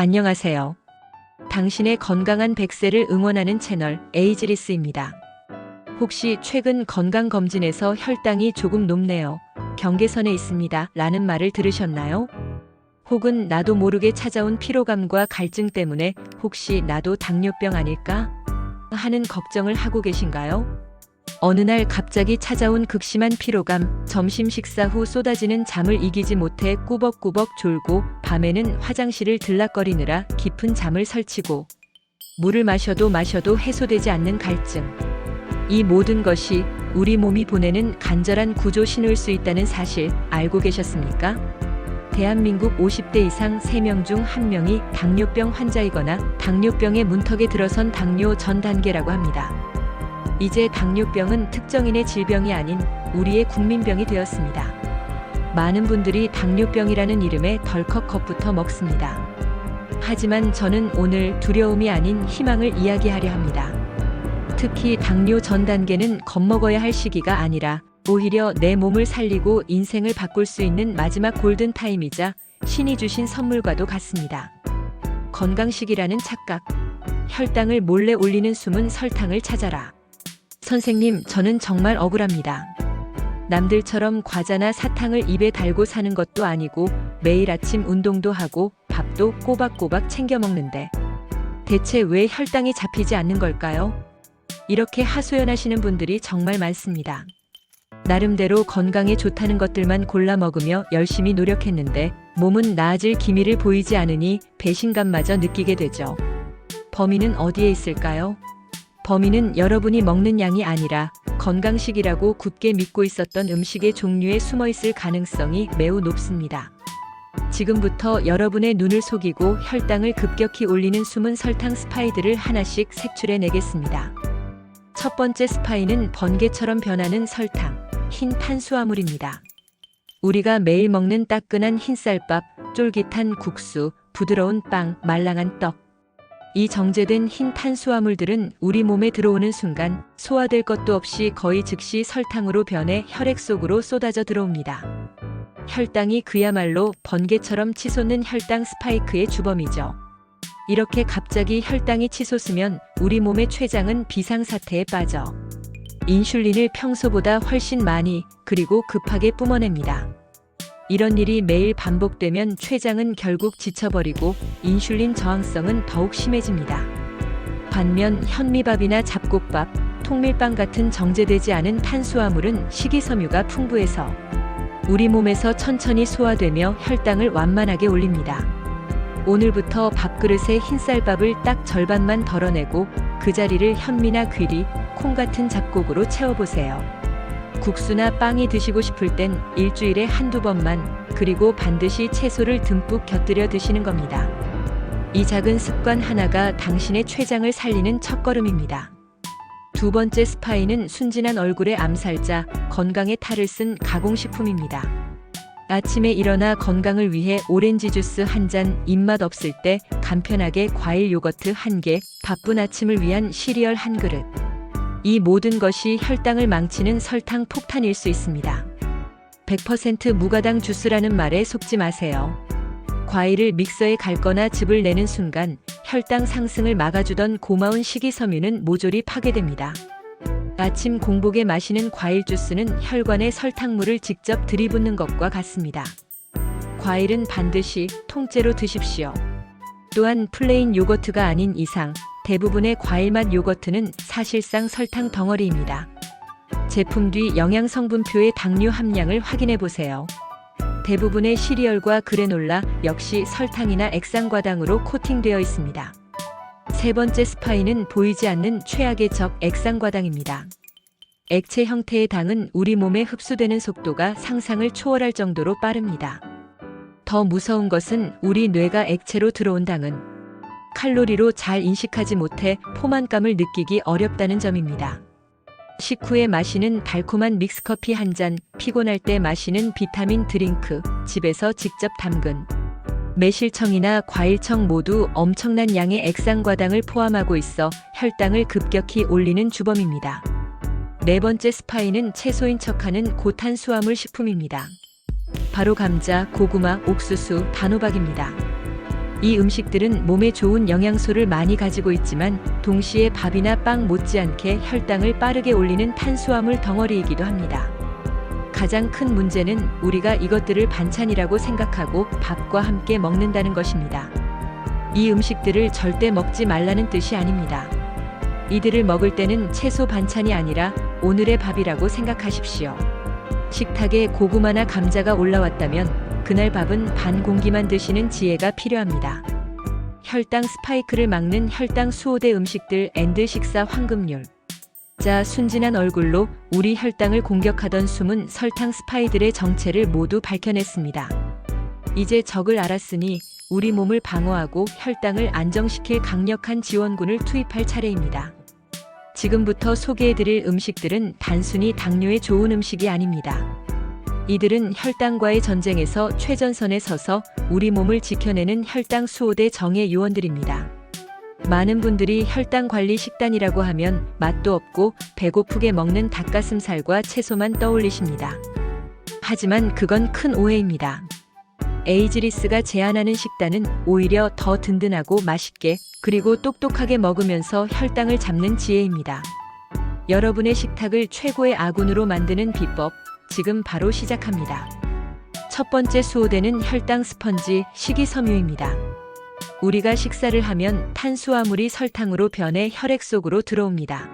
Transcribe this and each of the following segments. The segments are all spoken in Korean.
안녕하세요. 당신의 건강한 100세를 응원하는 채널 에이즈리스입니다. 혹시 최근 건강검진에서 혈당이 조금 높네요. 경계선에 있습니다. 라는 말을 들으셨나요? 혹은 나도 모르게 찾아온 피로감과 갈증 때문에 혹시 나도 당뇨병 아닐까? 하는 걱정을 하고 계신가요? 어느 날 갑자기 찾아온 극심한 피로감, 점심 식사 후 쏟아지는 잠을 이기지 못해 꾸벅꾸벅 졸고 밤에는 화장실을 들락거리느라 깊은 잠을 설치고 물을 마셔도 마셔도 해소되지 않는 갈증. 이 모든 것이 우리 몸이 보내는 간절한 구조 신호일 수 있다는 사실 알고 계셨습니까? 대한민국 50대 이상 3명 중 1명이 당뇨병 환자이거나 당뇨병의 문턱에 들어선 당뇨 전 단계라고 합니다. 이제 당뇨병은 특정인의 질병이 아닌 우리의 국민병이 되었습니다. 많은 분들이 당뇨병이라는 이름에 덜컥 겁부터 먹습니다. 하지만 저는 오늘 두려움이 아닌 희망을 이야기하려 합니다. 특히 당뇨 전 단계는 겁먹어야 할 시기가 아니라 오히려 내 몸을 살리고 인생을 바꿀 수 있는 마지막 골든 타임이자 신이 주신 선물과도 같습니다. 건강식이라는 착각. 혈당을 몰래 올리는 숨은 설탕을 찾아라. 선생님, 저는 정말 억울합니다. 남들처럼 과자나 사탕을 입에 달고 사는 것도 아니고 매일 아침 운동도 하고 밥도 꼬박꼬박 챙겨 먹는데 대체 왜 혈당이 잡히지 않는 걸까요? 이렇게 하소연하시는 분들이 정말 많습니다. 나름대로 건강에 좋다는 것들만 골라 먹으며 열심히 노력했는데 몸은 나아질 기미를 보이지 않으니 배신감마저 느끼게 되죠. 범인은 어디에 있을까요? 범인은 여러분이 먹는 양이 아니라 건강식이라고 굳게 믿고 있었던 음식의 종류에 숨어 있을 가능성이 매우 높습니다. 지금부터 여러분의 눈을 속이고 혈당을 급격히 올리는 숨은 설탕 스파이들을 하나씩 색출해 내겠습니다. 첫 번째 스파이는 번개처럼 변하는 설탕, 흰 탄수화물입니다. 우리가 매일 먹는 따끈한 흰쌀밥, 쫄깃한 국수, 부드러운 빵, 말랑한 떡. 이 정제된 흰 탄수화물들은 우리 몸에 들어오는 순간 소화될 것도 없이 거의 즉시 설탕으로 변해 혈액 속으로 쏟아져 들어옵니다. 혈당이 그야말로 번개처럼 치솟는 혈당 스파이크의 주범이죠. 이렇게 갑자기 혈당이 치솟으면 우리 몸의 췌장은 비상사태에 빠져 인슐린을 평소보다 훨씬 많이 그리고 급하게 뿜어냅니다. 이런 일이 매일 반복되면 췌장은 결국 지쳐버리고 인슐린 저항성은 더욱 심해집니다. 반면 현미밥이나 잡곡밥, 통밀빵 같은 정제되지 않은 탄수화물은 식이섬유가 풍부해서 우리 몸에서 천천히 소화되며 혈당을 완만하게 올립니다. 오늘부터 밥그릇에 흰쌀밥을 딱 절반만 덜어내고 그 자리를 현미나 귀리, 콩 같은 잡곡으로 채워보세요. 국수나 빵이 드시고 싶을 땐 일주일에 한두 번만 그리고 반드시 채소를 듬뿍 곁들여 드시는 겁니다. 이 작은 습관 하나가 당신의 췌장을 살리는 첫걸음입니다. 두 번째 스파이는 순진한 얼굴의 암살자, 건강의 탈을 쓴 가공식품입니다. 아침에 일어나 건강을 위해 오렌지 주스 한 잔, 입맛 없을 때 간편하게 과일 요거트 한 개, 바쁜 아침을 위한 시리얼 한 그릇. 이 모든 것이 혈당을 망치는 설탕 폭탄일 수 있습니다. 100% 무가당 주스라는 말에 속지 마세요. 과일을 믹서에 갈거나 즙을 내는 순간 혈당 상승을 막아주던 고마운 식이섬유는 모조리 파괴됩니다. 아침 공복에 마시는 과일 주스는 혈관에 설탕물을 직접 들이붓는 것과 같습니다. 과일은 반드시 통째로 드십시오. 또한 플레인 요거트가 아닌 이상 대부분의 과일맛 요거트는 사실상 설탕 덩어리입니다. 제품 뒤 영양 성분표의 당류 함량을 확인해 보세요. 대부분의 시리얼과 그래놀라 역시 설탕이나 액상과당으로 코팅되어 있습니다. 세 번째 스파이는 보이지 않는 최악의 적 액상과당입니다. 액체 형태의 당은 우리 몸에 흡수되는 속도가 상상을 초월할 정도로 빠릅니다. 더 무서운 것은 우리 뇌가 액체로 들어온 당은 칼로리로 잘 인식하지 못해 포만감을 느끼기 어렵다는 점입니다. 식후에 마시는 달콤한 믹스커피 한 잔, 피곤할 때 마시는 비타민 드링크, 집에서 직접 담근 매실청이나 과일청 모두 엄청난 양의 액상과당을 포함하고 있어 혈당을 급격히 올리는 주범입니다. 네 번째 스파이는 채소인 척하는 고탄수화물 식품입니다. 바로 감자, 고구마, 옥수수, 단호박입니다. 이 음식들은 몸에 좋은 영양소를 많이 가지고 있지만 동시에 밥이나 빵 못지않게 혈당을 빠르게 올리는 탄수화물 덩어리이기도 합니다. 가장 큰 문제는 우리가 이것들을 반찬이라고 생각하고 밥과 함께 먹는다는 것입니다. 이 음식들을 절대 먹지 말라는 뜻이 아닙니다. 이들을 먹을 때는 채소 반찬이 아니라 오늘의 밥이라고 생각하십시오. 식탁에 고구마나 감자가 올라왔다면 그날 밥은 반 공기만 드시는 지혜가 필요합니다. 혈당 스파이크를 막는 혈당 수호대 음식들 앤드 식사 황금률. 자, 순진한 얼굴로 우리 혈당을 공격하던 숨은 설탕 스파이들의 정체를 모두 밝혀냈습니다. 이제 적을 알았으니 우리 몸을 방어하고 혈당을 안정시킬 강력한 지원군을 투입할 차례입니다. 지금부터 소개해드릴 음식들은 단순히 당뇨에 좋은 음식이 아닙니다. 이들은 혈당과의 전쟁에서 최전선에 서서 우리 몸을 지켜내는 혈당 수호대 정예 요원들입니다. 많은 분들이 혈당 관리 식단이라고 하면 맛도 없고 배고프게 먹는 닭가슴살과 채소만 떠올리십니다. 하지만 그건 큰 오해입니다. 에이즈리스가 제안하는 식단은 오히려 더 든든하고 맛있게 그리고 똑똑하게 먹으면서 혈당을 잡는 지혜입니다. 여러분의 식탁을 최고의 아군으로 만드는 비법 지금 바로 시작합니다. 첫 번째 수호되는 혈당 스펀지 식이섬유입니다. 우리가 식사를 하면 탄수화물이 설탕으로 변해 혈액 속으로 들어옵니다.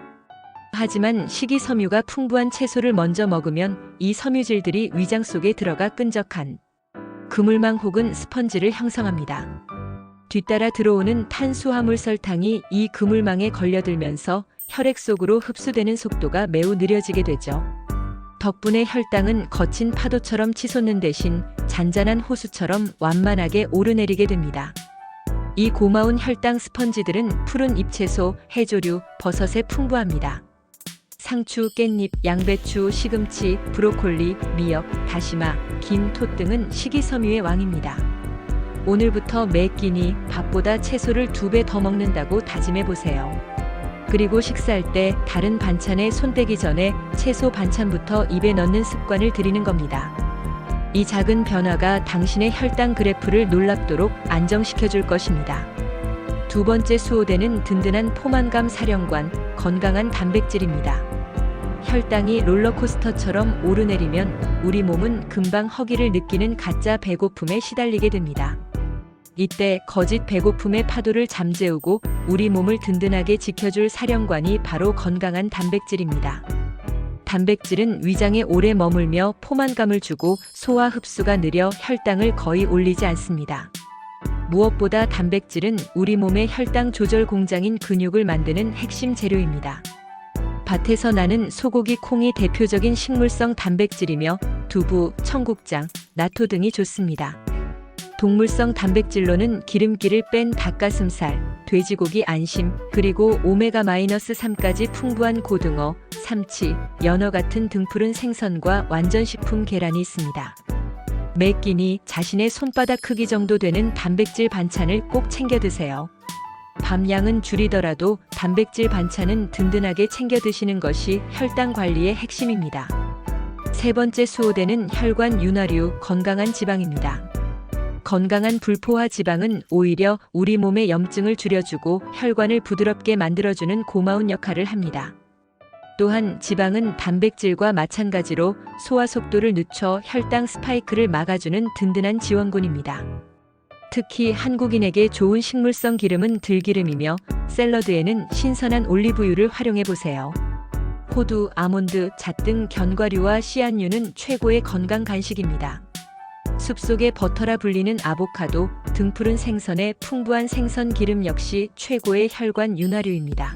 하지만 식이섬유가 풍부한 채소를 먼저 먹으면 이 섬유질들이 위장 속에 들어가 끈적한 그물망 혹은 스펀지를 형성합니다. 뒤따라 들어오는 탄수화물 설탕이 이 그물망에 걸려들면서 혈액 속으로 흡수되는 속도가 매우 느려지게 되죠. 덕분에 혈당은 거친 파도처럼 치솟는 대신 잔잔한 호수처럼 완만하게 오르내리게 됩니다. 이 고마운 혈당 스펀지들은 푸른 잎채소, 해조류, 버섯에 풍부합니다. 상추, 깻잎, 양배추, 시금치, 브로콜리, 미역, 다시마, 김, 톳 등은 식이섬유의 왕입니다. 오늘부터 매 끼니 밥보다 채소를 두 배 더 먹는다고 다짐해 보세요. 그리고 식사할 때 다른 반찬에 손대기 전에 채소 반찬부터 입에 넣는 습관을 들이는 겁니다. 이 작은 변화가 당신의 혈당 그래프를 놀랍도록 안정시켜 줄 것입니다. 두 번째 수호되는 든든한 포만감 사령관, 건강한 단백질입니다. 혈당이 롤러코스터처럼 오르내리면 우리 몸은 금방 허기를 느끼는 가짜 배고픔에 시달리게 됩니다. 이때 거짓 배고픔의 파도를 잠재우고 우리 몸을 든든하게 지켜줄 사령관이 바로 건강한 단백질입니다. 단백질은 위장에 오래 머물며 포만감을 주고 소화 흡수가 느려 혈당을 거의 올리지 않습니다. 무엇보다 단백질은 우리 몸의 혈당 조절 공장인 근육을 만드는 핵심 재료입니다. 밭에서 나는 소고기 콩이 대표적인 식물성 단백질이며 두부, 청국장, 나토 등이 좋습니다. 동물성 단백질로는 기름기를 뺀 닭가슴살, 돼지고기 안심, 그리고 오메가-3까지 풍부한 고등어, 삼치, 연어 같은 등푸른 생선과 완전식품 계란이 있습니다. 매 끼니 자신의 손바닥 크기 정도 되는 단백질 반찬을 꼭 챙겨 드세요. 밤양은 줄이더라도 단백질 반찬은 든든하게 챙겨 드시는 것이 혈당 관리의 핵심입니다. 세 번째 수호되는 혈관 윤활유 건강한 지방입니다. 건강한 불포화 지방은 오히려 우리 몸의 염증을 줄여주고 혈관을 부드럽게 만들어주는 고마운 역할을 합니다. 또한 지방은 단백질과 마찬가지로 소화 속도를 늦춰 혈당 스파이크를 막아주는 든든한 지원군입니다. 특히 한국인에게 좋은 식물성 기름은 들기름이며 샐러드에는 신선한 올리브유를 활용해 보세요. 호두, 아몬드, 잣 등 견과류와 씨앗류는 최고의 건강 간식입니다. 숲속의 버터라 불리는 아보카도, 등푸른 생선의 풍부한 생선 기름 역시 최고의 혈관 윤활유입니다.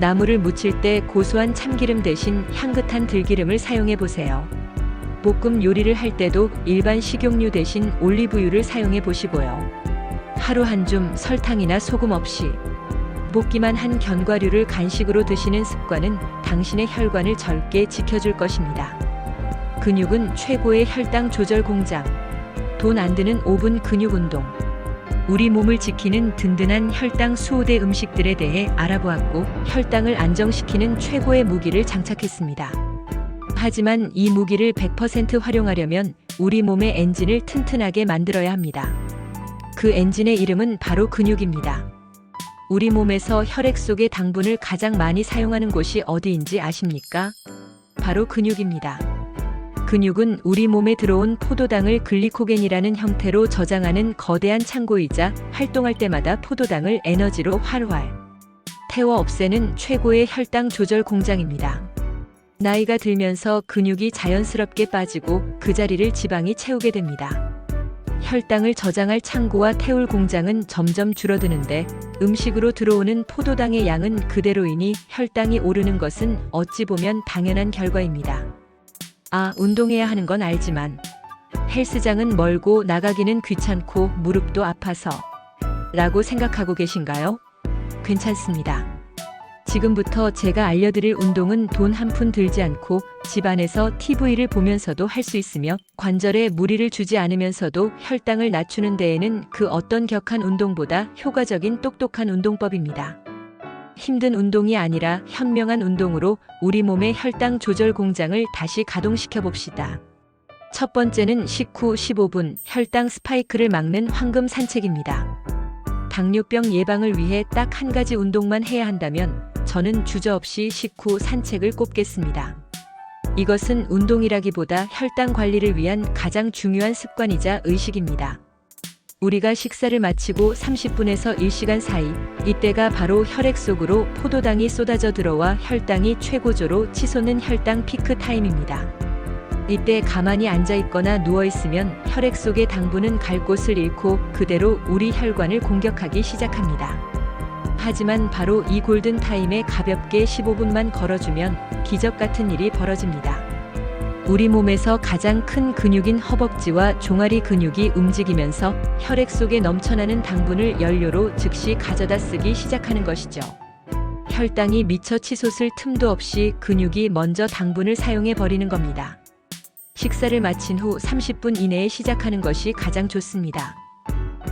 나물을 무칠 때 고소한 참기름 대신 향긋한 들기름을 사용해 보세요. 볶음 요리를 할 때도 일반 식용유 대신 올리브유를 사용해 보시고요. 하루 한 줌 설탕이나 소금 없이 볶기만 한 견과류를 간식으로 드시는 습관은 당신의 혈관을 젊게 지켜줄 것입니다. 근육은 최고의 혈당 조절 공장. 돈 안 드는 5분 근육 운동. 우리 몸을 지키는 든든한 혈당 수호대 음식들에 대해 알아보았고 혈당을 안정시키는 최고의 무기를 장착했습니다. 하지만 이 무기를 100% 활용하려면 우리 몸의 엔진을 튼튼하게 만들어야 합니다. 그그 엔진의 이름은 바로 근육입니다. 우리 몸에서 혈액 속의 당분을 가장 많이 사용하는 곳이 어디인지 아십니까? 바로 근육입니다. 근육은 우리 몸에 들어온 포도당을 글리코겐이라는 형태로 저장하는 거대한 창고이자 활동할 때마다 포도당을 에너지로 활활 태워 없애는 최고의 혈당 조절 공장입니다. 나이가 들면서 근육이 자연스럽게 빠지고 그 자리를 지방이 채우게 됩니다. 혈당을 저장할 창고와 태울 공장은 점점 줄어드는데 음식으로 들어오는 포도당의 양은 그대로이니 혈당이 오르는 것은 어찌 보면 당연한 결과입니다. 아, 운동해야 하는 건 알지만 헬스장은 멀고 나가기는 귀찮고 무릎도 아파서 라고 생각하고 계신가요? 괜찮습니다. 지금부터 제가 알려드릴 운동은 돈 한 푼 들지 않고 집안에서 TV를 보면서도 할 수 있으며 관절에 무리를 주지 않으면서도 혈당을 낮추는 데에는 그 어떤 격한 운동보다 효과적인 똑똑한 운동법입니다. 힘든 운동이 아니라 현명한 운동으로 우리 몸의 혈당 조절 공장을 다시 가동시켜 봅시다. 첫 번째는 식후 15분 혈당 스파이크를 막는 황금 산책입니다. 당뇨병 예방을 위해 딱 한 가지 운동만 해야 한다면 저는 주저없이 식후 산책을 꼽겠습니다. 이것은 운동이라기보다 혈당 관리를 위한 가장 중요한 습관이자 의식입니다. 우리가 식사를 마치고 30분에서 1시간 사이, 이때가 바로 혈액 속으로 포도당이 쏟아져 들어와 혈당이 최고조로 치솟는 혈당 피크 타임입니다. 이때 가만히 앉아 있거나 누워 있으면 혈액 속의 당분은 갈 곳을 잃고 그대로 우리 혈관을 공격하기 시작합니다. 하지만 바로 이 골든 타임에 가볍게 15분만 걸어주면 기적 같은 일이 벌어집니다. 우리 몸에서 가장 큰 근육인 허벅지와 종아리 근육이 움직이면서 혈액 속에 넘쳐나는 당분을 연료로 즉시 가져다 쓰기 시작하는 것이죠. 혈당이 미처 치솟을 틈도 없이 근육이 먼저 당분을 사용해 버리는 겁니다. 식사를 마친 후 30분 이내에 시작하는 것이 가장 좋습니다.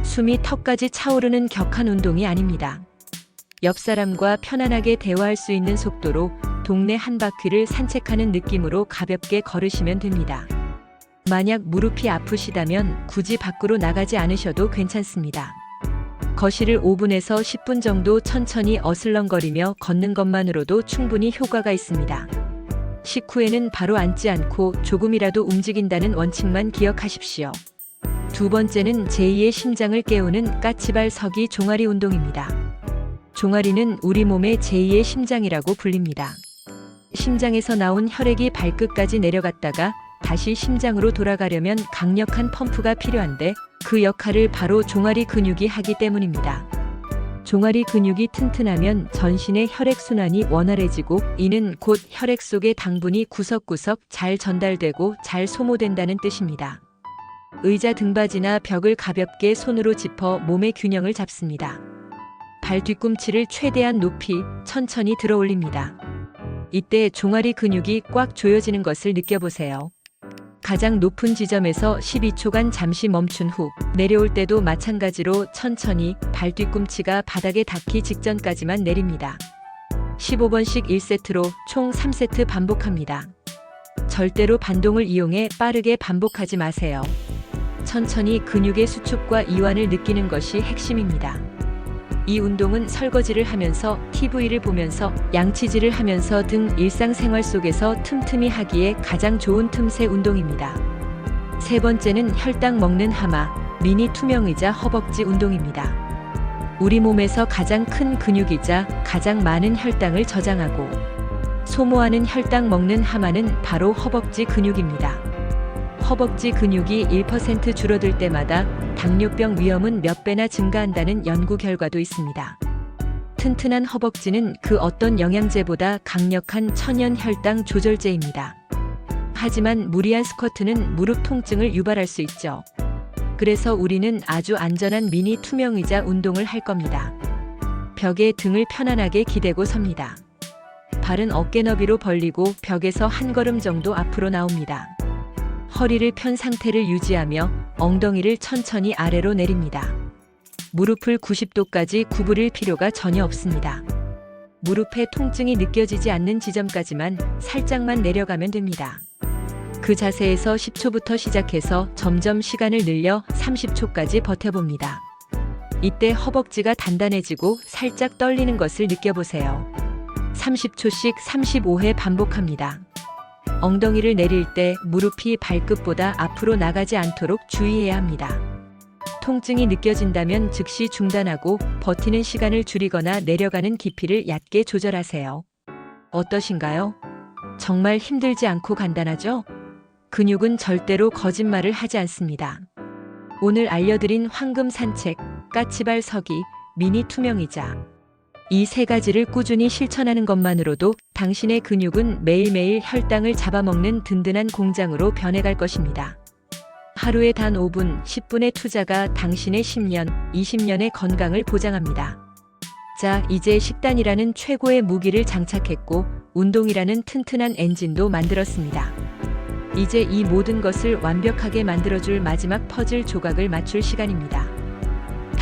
숨이 턱까지 차오르는 격한 운동이 아닙니다. 옆 사람과 편안하게 대화할 수 있는 속도로 동네 한 바퀴를 산책하는 느낌으로 가볍게 걸으시면 됩니다. 만약 무릎이 아프시다면 굳이 밖으로 나가지 않으셔도 괜찮습니다. 거실을 5분에서 10분 정도 천천히 어슬렁거리며 걷는 것만으로도 충분히 효과가 있습니다. 식후에는 바로 앉지 않고 조금이라도 움직인다는 원칙만 기억하십시오. 두 번째는 제2의 심장을 깨우는 까치발 서기 종아리 운동입니다. 종아리는 우리 몸의 제2의 심장이라고 불립니다. 심장에서 나온 혈액이 발끝까지 내려갔다가 다시 심장으로 돌아가려면 강력한 펌프가 필요한데 그 역할을 바로 종아리 근육이 하기 때문입니다. 종아리 근육이 튼튼하면 전신의 혈액 순환이 원활해지고 이는 곧 혈액 속의 당분이 구석구석 잘 전달되고 잘 소모된다는 뜻입니다. 의자 등받이나 벽을 가볍게 손으로 짚어 몸의 균형을 잡습니다. 발 뒤꿈치를 최대한 높이 천천히 들어 올립니다. 이때 종아리 근육이 꽉 조여지는 것을 느껴보세요. 가장 높은 지점에서 12초간 잠시 멈춘 후 내려올 때도 마찬가지로 천천히 발 뒤꿈치가 바닥에 닿기 직전까지만 내립니다. 15번씩 1세트로 총 3세트 반복합니다. 절대로 반동을 이용해 빠르게 반복하지 마세요. 천천히 근육의 수축과 이완을 느끼는 것이 핵심입니다. 이 운동은 설거지를 하면서 TV를 보면서 양치질을 하면서 등 일상생활 속에서 틈틈이 하기에 가장 좋은 틈새 운동입니다. 세 번째는 혈당 먹는 하마, 미니 투명의자 허벅지 운동입니다. 우리 몸에서 가장 큰 근육이자 가장 많은 혈당을 저장하고 소모하는 혈당 먹는 하마는 바로 허벅지 근육입니다. 허벅지 근육이 1% 줄어들 때마다 당뇨병 위험은 몇 배나 증가한다는 연구 결과도 있습니다. 튼튼한 허벅지는 그 어떤 영양제보다 강력한 천연 혈당 조절제입니다. 하지만 무리한 스쿼트는 무릎 통증을 유발할 수 있죠. 그래서 우리는 아주 안전한 미니 투명 의자 운동을 할 겁니다. 벽에 등을 편안하게 기대고 섭니다. 발은 어깨 너비로 벌리고 벽에서 한 걸음 정도 앞으로 나옵니다. 허리를 편 상태를 유지하며 엉덩이를 천천히 아래로 내립니다. 무릎을 90도까지 구부릴 필요가 전혀 없습니다. 무릎에 통증이 느껴지지 않는 지점까지만 살짝만 내려가면 됩니다. 그 자세에서 10초부터 시작해서 점점 시간을 늘려 30초까지 버텨봅니다. 이때 허벅지가 단단해지고 살짝 떨리는 것을 느껴보세요. 30초씩 35회 반복합니다. 엉덩이를 내릴 때 무릎이 발끝보다 앞으로 나가지 않도록 주의해야 합니다. 통증이 느껴진다면 즉시 중단하고 버티는 시간을 줄이거나 내려가는 깊이를 얕게 조절하세요. 어떠신가요? 정말 힘들지 않고 간단하죠? 근육은 절대로 거짓말을 하지 않습니다. 오늘 알려드린 황금 산책, 까치발 서기, 미니 투명의자. 이 세 가지를 꾸준히 실천하는 것만으로도 당신의 근육은 매일매일 혈당을 잡아먹는 든든한 공장으로 변해갈 것입니다. 하루에 단 5분, 10분의 투자가 당신의 10년, 20년의 건강을 보장합니다. 자, 이제 식단이라는 최고의 무기를 장착했고, 운동이라는 튼튼한 엔진도 만들었습니다. 이제 이 모든 것을 완벽하게 만들어줄 마지막 퍼즐 조각을 맞출 시간입니다.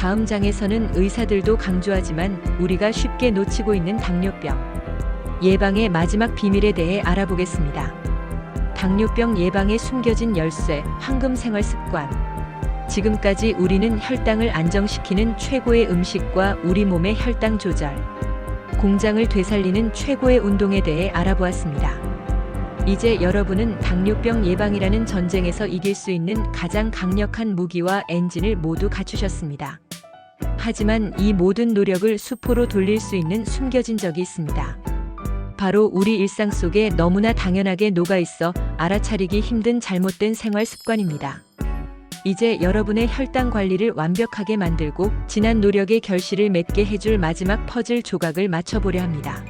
다음 장에서는 의사들도 강조하지만 우리가 쉽게 놓치고 있는 당뇨병. 예방의 마지막 비밀에 대해 알아보겠습니다. 당뇨병 예방에 숨겨진 열쇠, 황금 생활 습관. 지금까지 우리는 혈당을 안정시키는 최고의 음식과 우리 몸의 혈당 조절, 공장을 되살리는 최고의 운동에 대해 알아보았습니다. 이제 여러분은 당뇨병 예방이라는 전쟁에서 이길 수 있는 가장 강력한 무기와 엔진을 모두 갖추셨습니다. 하지만 이 모든 노력을 수포로 돌릴 수 있는 숨겨진 적이 있습니다. 바로 우리 일상 속에 너무나 당연하게 녹아 있어 알아차리기 힘든 잘못된 생활 습관입니다. 이제 여러분의 혈당 관리를 완벽하게 만들고 진한 노력의 결실을 맺게 해줄 마지막 퍼즐 조각을 맞춰보려 합니다.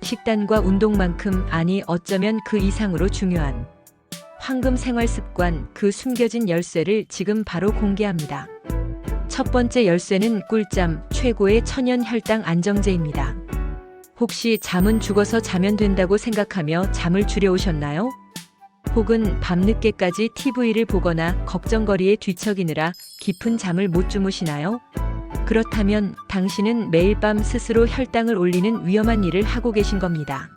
식단과 운동만큼 아니 어쩌면 그 이상으로 중요한 황금 생활 습관 그 숨겨진 열쇠를 지금 바로 공개합니다. 첫 번째 열쇠는 꿀잠 최고의 천연 혈당 안정제입니다. 혹시 잠은 죽어서 자면 된다고 생각하며 잠을 줄여오셨나요? 혹은 밤늦게까지 TV를 보거나 걱정거리에 뒤척이느라 깊은 잠을 못 주무시나요? 그렇다면 당신은 매일 밤 스스로 혈당을 올리는 위험한 일을 하고 계신 겁니다.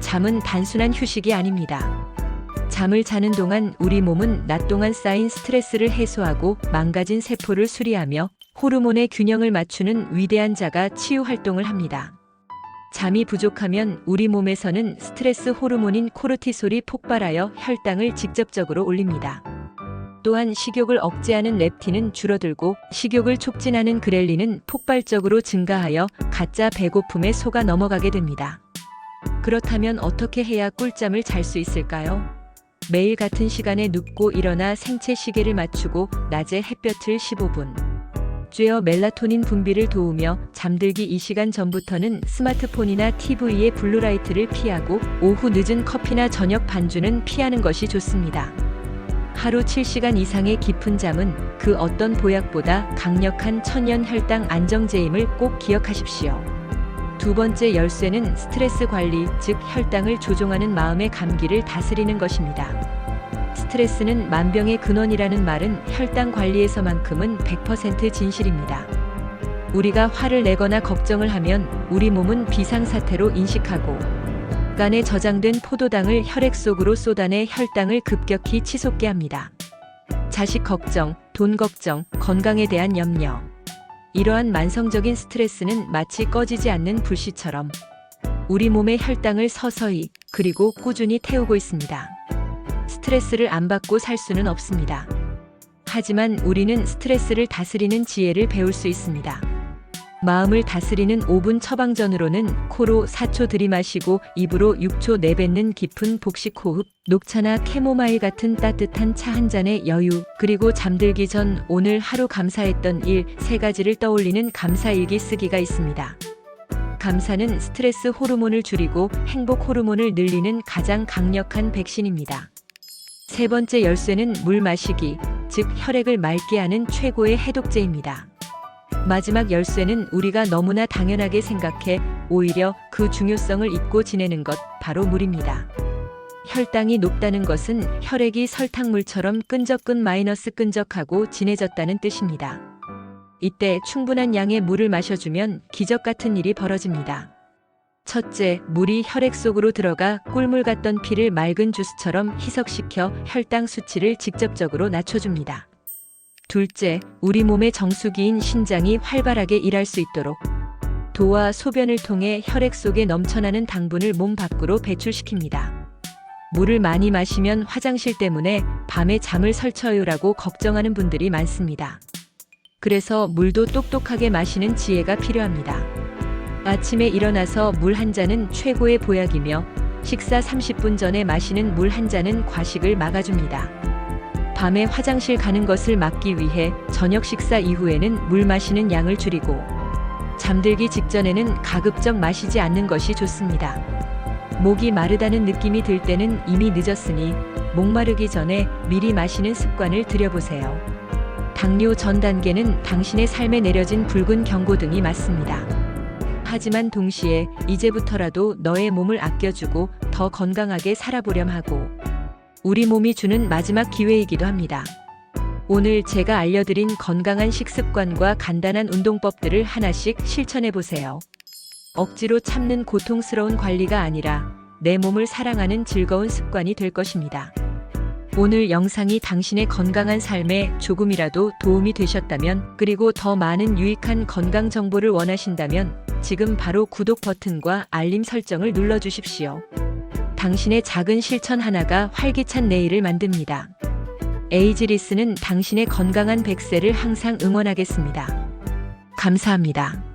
잠은 단순한 휴식이 아닙니다. 잠을 자는 동안 우리 몸은 낮 동안 쌓인 스트레스를 해소하고 망가진 세포를 수리하며 호르몬의 균형을 맞추는 위대한 자가 치유 활동을 합니다. 잠이 부족하면 우리 몸에서는 스트레스 호르몬인 코르티솔이 폭발하여 혈당을 직접적으로 올립니다. 또한 식욕을 억제하는 렙틴은 줄어들고 식욕을 촉진하는 그렐린은 폭발적으로 증가하여 가짜 배고픔에 속아 넘어가게 됩니다. 그렇다면 어떻게 해야 꿀잠을 잘 수 있을까요? 매일 같은 시간에 눕고 일어나 생체 시계를 맞추고 낮에 햇볕을 15분. 쬐어 멜라토닌 분비를 도우며 잠들기 2시간 전부터는 스마트폰이나 TV의 블루라이트를 피하고 오후 늦은 커피나 저녁 반주는 피하는 것이 좋습니다. 하루 7시간 이상의 깊은 잠은 그 어떤 보약보다 강력한 천연 혈당 안정제임을 꼭 기억하십시오. 두 번째 열쇠는 스트레스 관리, 즉 혈당을 조종하는 마음의 감기를 다스리는 것입니다. 스트레스는 만병의 근원이라는 말은 혈당 관리에서만큼은 100% 진실입니다. 우리가 화를 내거나 걱정을 하면 우리 몸은 비상사태로 인식하고 간에 저장된 포도당을 혈액 속으로 쏟아내 혈당을 급격히 치솟게 합니다. 자식 걱정, 돈 걱정, 건강에 대한 염려. 이러한 만성적인 스트레스는 마치 꺼지지 않는 불씨처럼 우리 몸의 혈당을 서서히 그리고 꾸준히 태우고 있습니다. 스트레스를 안 받고 살 수는 없습니다. 하지만 우리는 스트레스를 다스리는 지혜를 배울 수 있습니다. 마음을 다스리는 5분 처방전으로는 코로 4초 들이마시고 입으로 6초 내뱉는 깊은 복식 호흡, 녹차나 캐모마일 같은 따뜻한 차 한 잔의 여유, 그리고 잠들기 전 오늘 하루 감사했던 일 세 가지를 떠올리는 감사일기 쓰기가 있습니다. 감사는 스트레스 호르몬을 줄이고 행복 호르몬을 늘리는 가장 강력한 백신입니다. 세 번째 열쇠는 물 마시기, 즉 혈액을 맑게 하는 최고의 해독제입니다. 마지막 열쇠는 우리가 너무나 당연하게 생각해 오히려 그 중요성을 잊고 지내는 것 바로 물입니다. 혈당이 높다는 것은 혈액이 설탕물처럼 끈적끈 마이너스 끈적하고 진해졌다는 뜻입니다. 이때 충분한 양의 물을 마셔주면 기적 같은 일이 벌어집니다. 첫째, 물이 혈액 속으로 들어가 꿀물 같던 피를 맑은 주스처럼 희석시켜 혈당 수치를 직접적으로 낮춰줍니다. 둘째, 우리 몸의 정수기인 신장이 활발하게 일할 수 있도록 도와 소변을 통해 혈액 속에 넘쳐나는 당분을 몸 밖으로 배출시킵니다. 물을 많이 마시면 화장실 때문에 밤에 잠을 설쳐요라고 걱정하는 분들이 많습니다. 그래서 물도 똑똑하게 마시는 지혜가 필요합니다. 아침에 일어나서 물 한 잔은 최고의 보약이며 식사 30분 전에 마시는 물 한 잔은 과식을 막아줍니다. 밤에 화장실 가는 것을 막기 위해 저녁 식사 이후에는 물 마시는 양을 줄이고 잠들기 직전에는 가급적 마시지 않는 것이 좋습니다. 목이 마르다는 느낌이 들 때는 이미 늦었으니 목마르기 전에 미리 마시는 습관을 들여보세요. 당뇨 전 단계는 당신의 삶에 내려진 붉은 경고등이 맞습니다. 하지만 동시에 이제부터라도 너의 몸을 아껴주고 더 건강하게 살아보렴 하고 우리 몸이 주는 마지막 기회이기도 합니다. 오늘 제가 알려드린 건강한 식습관과 간단한 운동법들을 하나씩 실천해 보세요. 억지로 참는 고통스러운 관리가 아니라 내 몸을 사랑하는 즐거운 습관이 될 것입니다. 오늘 영상이 당신의 건강한 삶에 조금이라도 도움이 되셨다면 그리고 더 많은 유익한 건강 정보를 원하신다면 지금 바로 구독 버튼과 알림 설정을 눌러 주십시오. 당신의 작은 실천 하나가 활기찬 내일을 만듭니다. 에이지리스는 당신의 건강한 백세를 항상 응원하겠습니다. 감사합니다.